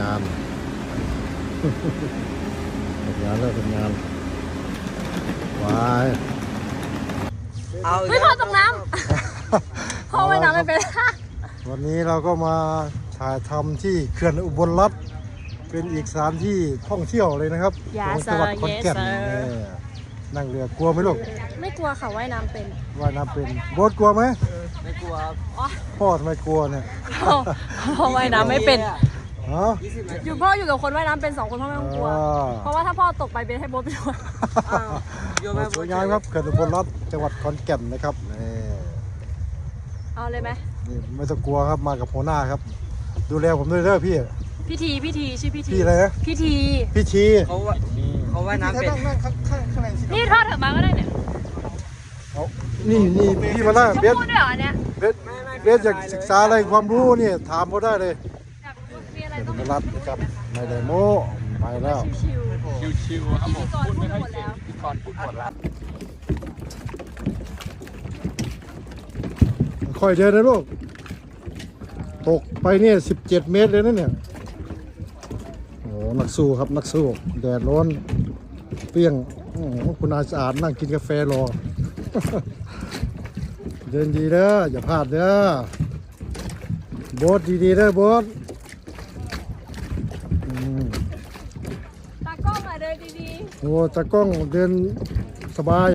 งานทำงานแล้วทำงานวายเอาเฮ้ยพ่อตกน้ำพ่อว่ายน้ำไม่เป็นวันนี้เราก็มาถ่ายทำที่เขื่อนอุบลรัฐเป็นอีกสถานที่ท่องเที่ยวเลยนะครับ Yes ของจังหวัด sir ขอนแก่น Yes sir เนี่ยนั่งเรือกลัวไหมลูกไม่กลัวค่ะว่ายน้ำเป็นว่ายน้ำเป็นโบ๊ทกลัวไหมไม่กลัวพ่อทำไมกลัวเนี่ยพ่อพ่อว่ายน้ำไม่เป็น ฮะยี่สิบนาทีอยู่พ่ออยู่กับคนว่ายน้ำเป็นสองคนพ่อไม่ต้องกลัว อ่า เพราะว่าถ้าพ่อตกไปเบสให้โบ๊ทไปด้วยโยนไปสวยงามครับเขื่อนอุบลรัฐจังหวัดขอนแก่นนะครับนี่เอาเลยไหมนี่ไม่ต้องกลัวครับมากับหัวหน้าครับ ดูแลผมด้วยเด้อพี่พี่ทีพี่ทีชื่อพี่ทีพี่อะไรนะพี่ทีพี่ชีเขาว่าเขาว่ายน้ำเป็นนั่งนั่งข้างข้างข้างในสินี่ทอดเถอะมาก็ได้เนี่ยเอานี่นี่พี่มาหน้าชมเบสพู่ด้วยเหรอเนี่ยเบสเบสอยากศึกษาอะไรความรู้เนี่ยถามเขาได้เลย อยากมีอะไรเขื่อนรัฐนะครับไม่ได้โม้ไปแล้วชิวๆชิวๆครับพิผธีมกรพูดไปหมดแล้วก่อนพูดหมดแล้วค่อยเดินนะลูกตกไปเนี่ยสิบเจ็ดเมตรเลยนะเนี่ยโอ้นักสู้ครับนักสู้แดดร้อนเปรี้ยงอคุณอาสะอาดนั่งกินกาแฟรอ เดินดีเด้ออย่าพลาดเด้อโบสดีๆเด้อโบสอืม ตากล้องอะเดีๆ โอ้ตากล้องเดินสบาย